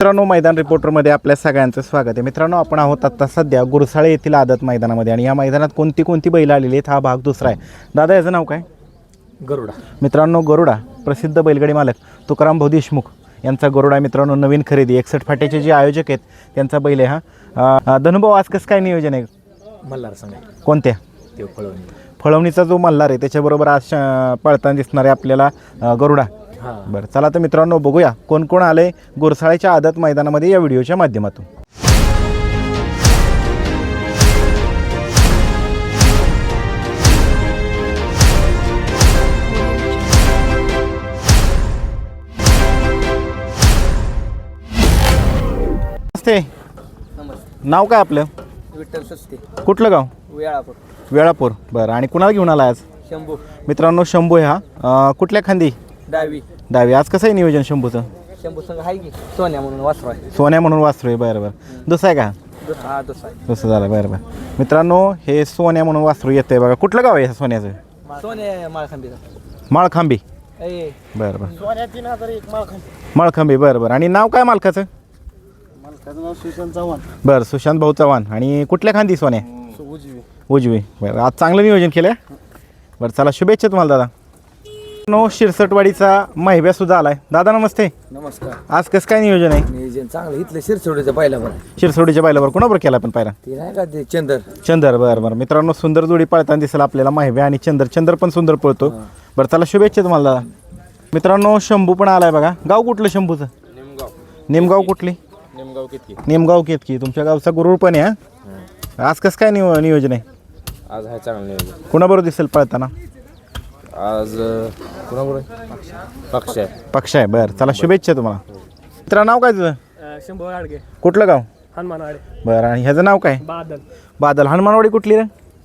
मित्रांनो मैदान रिपोर्टरमध्ये आपल्या सगळ्यांचं स्वागत आहे. मित्रांनो आपण आहोत आता सध्या गुरसाळे येथील आदत मैदानामध्ये आणि या मैदानात कोणती कोणती बैल आलेली आहेत हा भाग दुसरा आहे. दादा याचं नाव काय? गरुडा. मित्रांनो गरुडा प्रसिद्ध बैलगाडी मालक तुकाराम भाऊ देशमुख यांचा गरुडा मित्रांनो नवीन खरेदी एकसठ फाट्याचे जे आयोजक आहेत त्यांचा बैल आहे हा. धनुभाऊ आज कसं काय नियोजन आहे? मल्हार संघ कोणत्या फळवणी. फळवणीचा जो मल्हार आहे त्याच्याबरोबर आज पळताना दिसणार आहे आपल्याला गरुडा. बरं चला तर मित्रांनो बघूया कोण कोण आले गुरसाळ्याच्या आदत मैदानामध्ये या व्हिडिओच्या माध्यमातून. नमस्ते. नमस्ते. नाव काय आपलं? विठ्ठल सस्ते कुठलं गाव? वेळापूर. वेळापूर. बरं आणि कुणाला घेऊन आला आज? शंभू. मित्रांनो शंभू हा. अं, कुठल्या खांदी? डावी. डावी. आज कसं आहे नियोजन शंभूचं? शंभू संघ आहे की? सोन्या म्हणून वासरू आहे. सोन्या म्हणून वाचतोय आहे. बरं बरं. दुसरं आहे का? दुसरा हा दुसरा झालं. बरं बरं. मित्रांनो हे सोन्या म्हणून वासरू येतंय बघा. कुठलं गाव आहे हे सोन्याचं? सोन्या माळखांबीचा. माळखांबी. ए. बरं बरं. सोन्या तीन हजार एक माळखांबी. माळखांबी. बरं बरं. आणि नाव काय मालकाचं? मालकाचं नाव सुशांत चव्हाण. बरं सुशांत भाऊ चव्हाण. आणि कुठल्या खांदी सोन्या? उजवी. उजवी. बरं आज चांगलं नियोजन केलं बरं चला शुभेच्छा तुम्हाला दादा. नो शिरसटवाडीचा महिब्या सुद्धा आलाय. दादा नमस्ते. नमस्कार. आज कसं काय नियोजन आहे? नियोजन चांगलं. इथलं शिरसोडीचं पहिला बरं शिरसोडीच्या बायलावर कोणाबरोबर केला पण पायरा ते नाही का ते चंदर. चंदर बरं बरं. मित्रांनो सुंदर जोडी पळताना दिसेल आपल्याला माहिती आणि चंदर. चंदर पण सुंदर पळतो. बरं चला शुभेच्छा तुम्हाला दादा. मित्रांनो शंभू पण आलाय बघा. गाव कुठलं शंभूचं? निमगाव. नेमगाव कुठली? निमगाव किती नेमगाव केतकी. तुमच्या गावचा गुरुळ पण आहे हा? आज कसं काय नियो नियोजन आहे? आज आहे चांगलं नियोजन. कुणाबरोबर दिसेल पळताना? आज कुणाबरोबर पक्ष आहे. पक्ष आहे बरं. चला शुभेच्छा तुम्हाला. मित्रा नाव काय तुझं? शंभू आडगे कुठलं गाव? हनुमानवाडी बरं आणि ह्याचं नाव काय? बादल. बादल. हनुमानवाडी कुठली रे?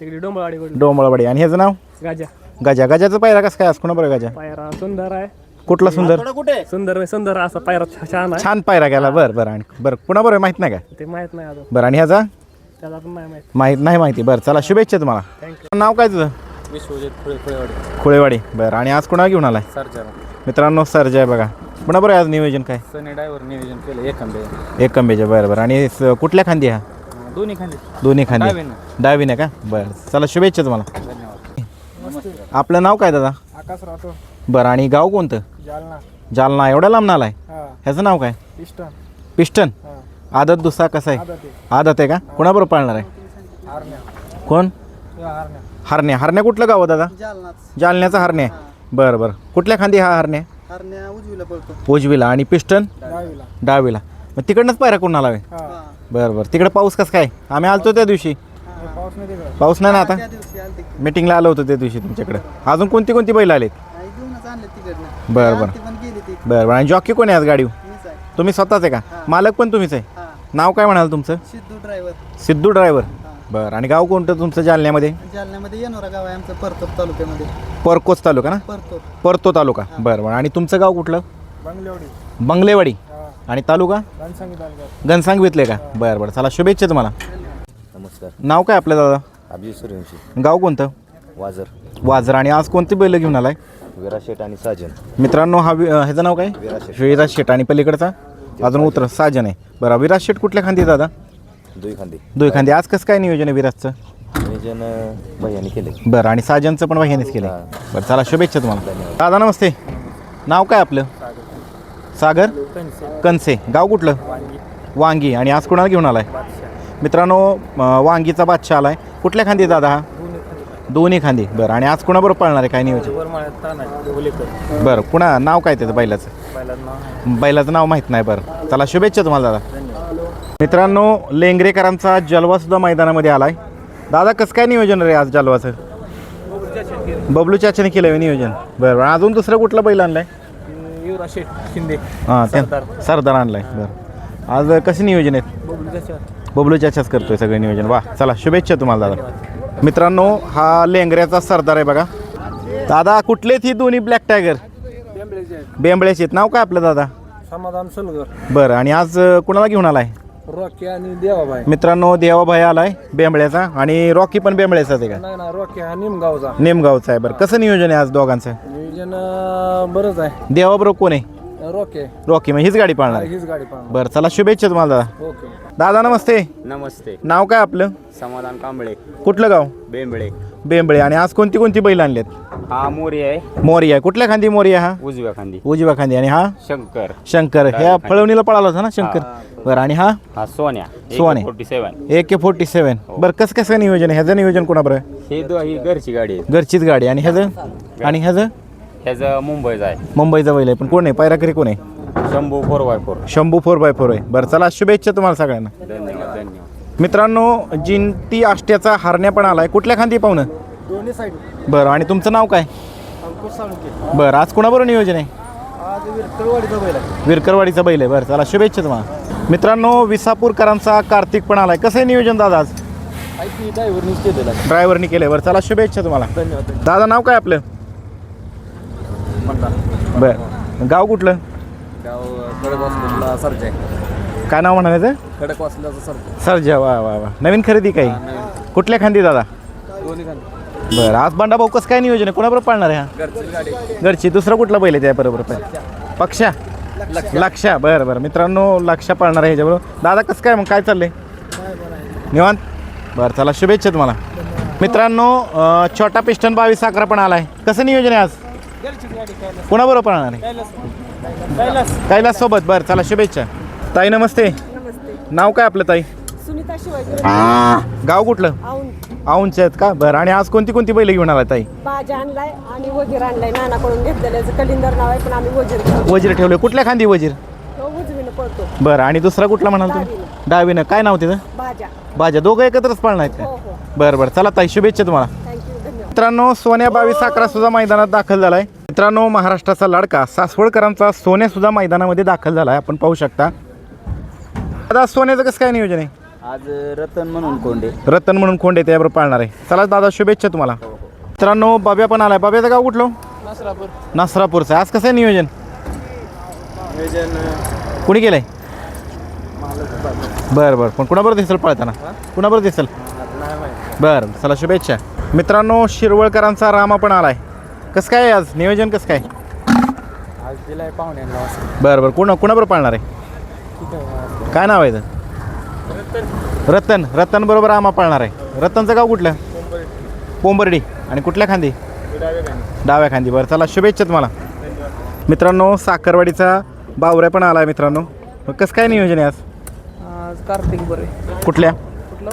तिकडे डोंबळवाडी डोंबळवाडी. आणि ह्याचं नाव? गाजा. गजा. गजाचं पायरा कसं काय आज? कुणाबरोबर गजा? पायरा सुंदर आहे. कुठला सुंदर? सुंदर सुंदर असा पायरा छान आहे. छान पायरा गेला. बरं बरं. आणि बरं कुणाबरोबर आहे? माहीत नाही का? ते माहीत नाही अजून. बरं आणि ह्याचा? त्याला पण नाही माहीत. माहीत नाही माहिती. बरं चला शुभेच्छा तुम्हाला. थँक्यू नाव काय तुझं? विश्वजित खुळे खुळेवाडी. खुळेवाडी बरं. आणि आज कुणाला घेऊन आलाय? सरजार मित्रांनो सरजा आहे बघा. कुणाबरोबर आहे आज नियोजन काय? सनी नियोजन केलं एक कंबेचे बरं बरं. आणि स- कुठल्या खांदी हा? दोन्ही खांदे. दोन्ही खांदी डावीनं. डावीने का? बरं. चला शुभेच्छा तुम्हाला. धन्यवाद. आपलं नाव काय दादा? आकाश राहतो बरं आणि गाव कोणतं? जालना. जालना. एवढ्या लांब आलाय हा. ह्याचं नाव काय? इष्टन पिस्टन हा. आदत दुसरा कसा आहे? आदते आदत आहे का? कुणाबरोबर पाळणार आहे? हारण्या कोण? हारण्या हरण्या. हरण्या कुठलं गाव दादा? जालनाच. जालन्याचा हरण्या. बरं बरं. कुठल्या खांदी हा हरण्या? हारण्या उजवीला पळतो. उजवीला. आणि पिस्टन? डावीला. डावीला. मग तिकडनंच पायरा कोण आला हा. बरं बरं. तिकडे पाऊस कसं काय? आम्ही आलतो त्या दिवशी. पाऊस नाही तिकडे. पाऊस नाही ना आता? दिवशी आलते मिटिंगला आलो होतो त्या दिवशी तुमच्याकडे. अजून कोणती कोणती बैल आलेत? घेऊनच आणले तिकडनं. बरं बरं. पण गेली ती. बरं बरं. आणि जॉकी कोण आहे आज गाडी मीच आहे. तुम्ही स्वतःच आहे का? मालक पण तुम्हीच आहे? हा. नाव काय म्हणाल तुमचं? सिद्धू ड्रायव्हर. सिद्धू ड्रायव्हर. बरं आणि गाव कोणतं तुमचं जालन्यामध्ये? जालन्यामध्ये येणारा गाव आहे आमचं परतोप तालुक्यामध्ये. परकोच तालुका ना? परतोप. परतो तालुका. बरं बरं. आणि तुमचं गाव कुठलं? बंगलेवाडी. बंगलेवाडी. आणि तालुका? घनसांगवीतले का? बरं बरं. चला शुभेच्छा तुम्हाला. नमस्कार. नाव काय आपलं दादा? अभिजित सूर्यवंशी. गाव कोणतं? वाजर. वाजर. आणि आज कोणती बैल घेऊन आलाय? विरा शेट आणि साजन. मित्रांनो हा वि- अं, ह्याचं नाव काय? विरा शेट विराज शेट आणि पलीकडचा? अजून उतर साजन आहे. बरं विराज शेट कुठल्या खांदी दादा? दुई खांदे. दोन खांदी. आज कसं काय नियोजन आहे विराजचं? नियोजन अं, भैयाने केले बरं आणि साजनचं पण वाहिनीच केलं बरं चला शुभेच्छा तुम्हाला. दादा नमस्ते. नाव काय आपलं? सागर? कनसे गाव कुठलं? वांगी. आणि आज कुणाला घेऊन आलाय? मित्रांनो अं, वांगीचा बादशाह आलाय. कुठल्या खांदी दादा हा? दोन्ही खांदी. बरं आणि आज कुणाबरोबर पळणार आहे? काय नियोजन? बरं कुणा नाव काय त्याचं बैलाचं? बैलाचं नाव माहीत नाही बरं. चला शुभेच्छा तुम्हाला दादा. मित्रांनो लेंगरेकरांचा जलवा सुद्धा मैदानामध्ये आलाय. दादा कसं काय नियोजन रे आज जलवाचं? बबलू चाच्याने केलं नियोजन. बरं बरं. अजून दुसरं कुठलं बैल आणलाय? युवराज शेठ शिंदे हां त्या सरदार आणलाय. बरं. आज कसं नियोजन आहेत? बबलू चाच्याच करतोय सगळं नियोजन. वा चला शुभेच्छा तुम्हाला दादा. मित्रांनो हा लेंगऱ्याचा सरदार आहे बघा. दादा कुठलेत ही दोन्ही ब्लॅक टायगर बेंबळ्याचे आहेत. नाव काय आपलं दादा? समाधान सलगर. बरं आणि आज कुणाला घेऊन आलाय? रॉकी आणि देवाबाई मित्रांनो देवाभाई आलाय बेंबळ्याचा आणि रॉकी पण बेंबळ्याचाच आहे का? नाही ना रॉकी हा निमगावचा. नेमगावचा आहे. बरं कसं नियोजन आहे आज दोघांचं? नियोजन अं, बरंच आहे. देवाबरोबर कोण आहे? रोके. रॉकी मग हीच गाडी पाळणार आहे. हीच गाडी पाहणार बरं चला शुभेच्छा तुम्हाला दादा. ओके दादा नमस्ते. नमस्ते. नाव काय आपलं? समाधान कांबळे. कुठलं गाव? बेंबळे. बेंबळे. आणि आज कोणती कोणती बैल आणलेत? हा मोरी आहे. मोरिया कुठल्या खांदी मोरिया हा? उजव्या खांदी. उजव्या खांदी. आणि हा? शंकर. शंकर. ह्या फळवणीला पळाला होता ना शंकर? बरं आणि हा? हा सोन्या. सोन्या. फोर्टी सेवन ए के फोर्टी सेवन बरं कसं कसं नियोजन आहे? ह्याचं नियोजन कोणाबरोबर आहे? हे दो ही घरची गाडी आहे. घरचीच गाडी. आणि ह्याचं? आणि ह्याचं? ह्याचं मुंबईचं आहे. मुंबईचा बैल आहे. पण कोण आहे? पायराकरी कोण आहे? Shambhu four by four. Shambhu four by four आहे. बरं चला शुभेच्छा तुम्हाला सगळ्यांना. धन्यवाद धन्यवाद. मित्रांनो जिंती आष्ट्याचा हारण्या पण आलाय. कुठल्या खांदी पाहुणं? दोन्ही साईड बरं आणि तुमचं नाव काय? अंकुश साळुंके बरं आज कोणाबरोबर नियोजन आहे? आज विरकरवाडीचा बैल आहे. विरकरवाडीचा बैल आहे. बरं चला शुभेच्छा तुम्हाला. मित्रांनो विसापूरकरांचा कार्तिक पण आलाय. कसं आहे नियोजन दादा आज? ड्रायव्हरनीच केलेला आहे. ड्रायव्हरनी केलंय. बरं चला शुभेच्छा तुम्हाला. धन्यवाद. दादा नाव काय आपलं? बरं. गाव कुठलं? गाव खडक वासल्याला सरजा. काय नाव म्हणायचं खडक वासल्याचा सरजा. सरजा वा वा वा. नवीन खरेदी काही? कुठल्या खांदी दादा? दोन्ही बरं आज बंडा भाऊ कसं काय नियोजन आहे? कोणाबरोबर पाळणार आहे हा? घरची. दुसरा कुठला बैल आहे त्याबरोबर पण? पक्षा? लक्षा बरं बरं. मित्रांनो लक्षा पाळणार आहे ह्याच्याबरोबर. दादा कसं काय मग? काय चाललंय? निवांत? बरं चला शुभेच्छा तुम्हाला. मित्रांनो छोटा पिस्टन बावीस अकरा पण आलाय. कसं नियोजन आहे आज? कोणाबरोबर पाळणार आहे? कैलास सोबत बरं चला शुभेच्छा. ताई नमस्ते. नमस्ते. नाव काय आपलं ताई? सुनीता शिवाजी गाव कुठलं? औंच आहेत का? बरं आणि आज कोणती कोणती बैल घेऊन आला ताई? बाजा आणलाय आणि वजीर आणलाय. नानाकडून घेतलेलं कलिंदर नाव आहे पण आम्ही वजीर वजीर ठेवले कुठल्या खांदी वजीर? बरं आणि दुसरा कुठला म्हणाल तुम्ही? डावीनं. काय नाव तिथं? बाजा भाज्या. दोघं एकत्रच पाळणार आहेत हो का हो. बरं बरं. चला ताई शुभेच्छा तुम्हाला. मित्रांनो सोन्या बावीस अकरा सुद्धा मैदानात दाखल झालाय. मित्रांनो महाराष्ट्राचा लाडका सासवडकरांचा सोन्या सुद्धा मैदानामध्ये दाखल झालाय. आपण पाहू शकता. आता सोन्याचं कसं काय नियोजन आहे? आज रतन म्हणून कोंडे. रतन म्हणून खोंडे त्याबरोबर पाळणार आहे. चला दादा शुभेच्छा तुम्हाला. मित्रांनो बाब्या पण आलाय. बाब्याचं गाव कुठलं? नासरापूर. नासरापूरचं. आज कसं आहे नियोजन? नियोजन कुणी केलंय? बरं बरं. पण कुणाबरोबर दिसेल पळताना? कुणाबरोबर दिसेल? बरं चला शुभेच्छा. मित्रांनो शिरवळकरांचा रामा पण आलाय. कसं काय आहे आज? नियोजन कसं काय? आज दिलाय पाहुण्यांना. बरं बरं. कुणा कुणाबरोबर पाळणार आहे? ठीक आहे काय नाव आहे इथं? रतन. रतन. बरोबर आम्हा पाळणार आहे. रतनचं गाव कुठलं? पोंबर्डी आणि कुठल्या खांदी? डाव्या खांदी. बरं चला शुभेच्छा तुम्हाला. मित्रांनो साखरवाडीचा बावऱ्या पण आला आहे मित्रांनो. मग कसं काय नियोजन आहे आज? आज कार्तिक बरे. कुठल्या? कुठलं?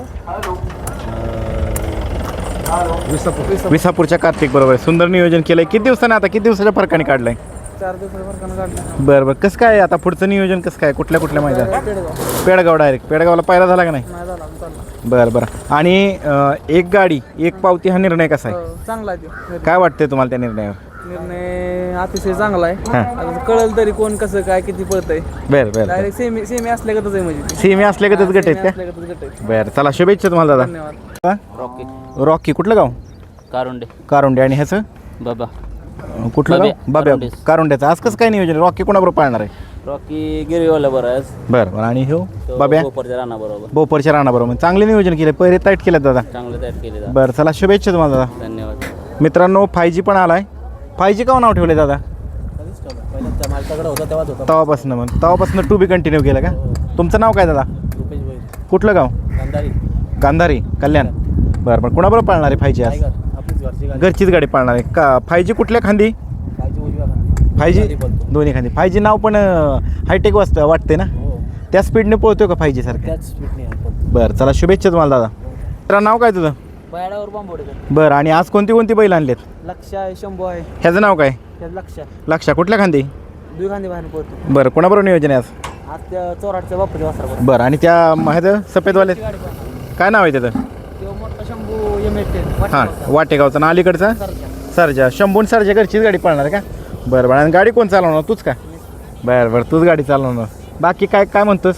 विसापूरच्या कार्तिक बरोबर आहे. सुंदर नियोजन केलं आहे किती दिवसाने आता किती दिवसाच्या फरकाने काढलं आहे चार दिवसाच्या काढलं बरं बरं. कसं काय आहे आता पुढचं नियोजन कसं काय? कुठल्या कुठल्या मैदान पेडगाव पेडगाव डायरेक्ट पेडगावला पायरा झाला का नाही? बरं बरं. आणि एक गाडी एक पावती हा निर्णय कसा आहे? हो, चांगला आहे काय वाटतंय तुम्हाला त्या निर्णयावर? निर्णय अतिशय चांगला आहे. हां. कळलं तरी कोण कसं काय किती पळतंय. बरं बरं डायरेक्ट सेमी सेमी असल्यागतच आहे म्हणजे. सीमे गट आहेत असल्यागतच गट आहे बरं चला शुभेच्छा तुम्हाला दादा. धन्यवाद? रॉकी कुठलं गाव? कारुंडे. कारुंडे आणि ह्याचं? बाबा. कुठलं गाव? बाब्या, बाब्या कारुंडेच. कारुंड्याचं आज कसं काय नियोजन? रॉकी कोणाबरोबर पाळणार आहे? रॉकी गिरीवाला बरं आहे बरं बरं. आणि हो बाब्या? कोपरच्या राणा बरोबर बोपरच्या राणाबरोबर चांगले नियोजन केले पहिरे ताईट केलं दादा. चांगलं तयार केले बरं चला शुभेच्छा तुम्हाला दादा. धन्यवाद. मित्रांनो फाय जी पण आलाय. फाय जी का नाव ठेवले दादा? पहिल्या मालकाकडे होता तेव्हाच होता तवापासून मग. तवापासून टू बी कंटिन्यू केलं का? तुमचं नाव काय दादा? रुपेश भाई. कुठलं गाव? गंधारी. गांधारी कल्याण. बरं बरं. कोणाबरोबर पाळणार आहे फाय जी आज आपलीच घरची गाडी. घरचीच गाडी पाळणार आहे. का फाय जी कुठल्या खांदी? गाडीची उजव्या खाली. फाय जी गाडी पळतो. दोन्ही खांदी. फाय जी नाव पण हायटेक वाजतं वाटते ना? हो. त्या स्पीडने पळतोय का फाय जी सारखं? त्याच स्पीडने आहे पळतो. बरं चला शुभेच्छा तुम्हाला दादा. तर नाव काय तुझं? बयाडावर बांबोडेकर. बरं आणि आज कोणती कोणती बैल आणलेत? लक्ष आहे शंभू आहे. ह्याचं नाव काय? त्यात लक्ष. लक्षा. कुठल्या खांदी? दुई गांधी बाहेर पळतो बरं कोणाबरोबर नियोजन आहे आज? आज त्या चोराटच्या बापूच्या वासरा बरं आणि त्या ह्याचं सफेदवाले गाडी काय नाव आहे त्याचं? हां वाटेगावचा. ना अलीकडचा? सरजा. शंभून सरजा घरचीच गाडी पळणार का? बरं बरं. आणि गाडी कोण चालवणार? तूच का? बरं बरं. तूच गाडी चालवणार. बाकी काय काय म्हणतोस?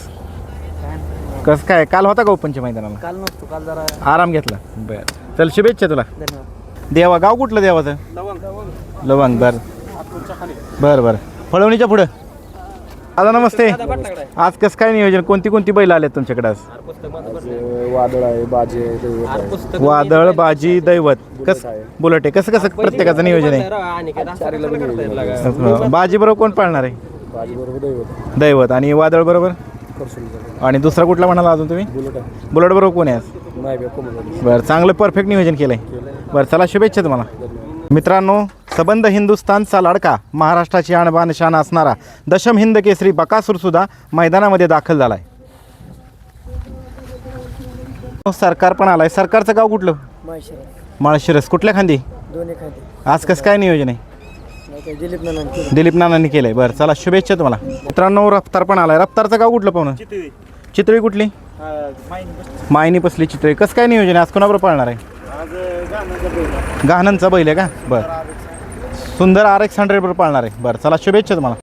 कसं काय? काल होता का ओपनच्या मैदानाला? काल नसतो काल जरा आराम घेतला. बरं. चल शुभेच्छा तुला. देवा गाव कुठलं देवाचं? लवंग. बरं. बरं बरं. फळवणीच्या पुढं. दादा नमस्ते. आज कसं काय नियोजन? कोणती कोणती बैल आलेत तुमच्याकडे आज? वादळ आहे बाजे आहे वादळ बाजी दैवत. कस बुलट आहे. कसं कसं प्रत्येकाचं नियोजन आहे? बाजी बरोबर कोण पाळणार आहे? दैवत. आणि वादळ बरोबर? आणि दुसरा कुठला म्हणाला अजून तुम्ही? बुलेट बरोबर कोण आहे बरं चांगलं परफेक्ट नियोजन केलं आहे बरं चला शुभेच्छा तुम्हाला. मित्रांनो सबंध हिंदुस्थानचा लाडका महाराष्ट्राची आणबान शान असणारा दशम हिंद केसरी बकासूर सुद्धा मैदानामध्ये दाखल झाला आहे सरकार पण आलाय. सरकारचं गाव कुठलं? माळशिरस. कुठल्या खांदी? आज कसं काय नियोजन आहे? दिलीप नाना दिलीप नानांनी केलंय. बरं चला शुभेच्छा तुम्हाला. मित्रांनो रफ्तार पण आलाय. रफ्तारचं गाव कुठलं पाहुणं चितळी. कुठली? मायनी पसली चितळी. कसं काय नियोजन आहे? आज कोणाबरोबर पाळणार आहे? गहाणंचा बैल आहे का? बरं. सुंदर आर एक्स हंड्रेड पाळणार आहे. बरं चला शुभेच्छा तुम्हाला.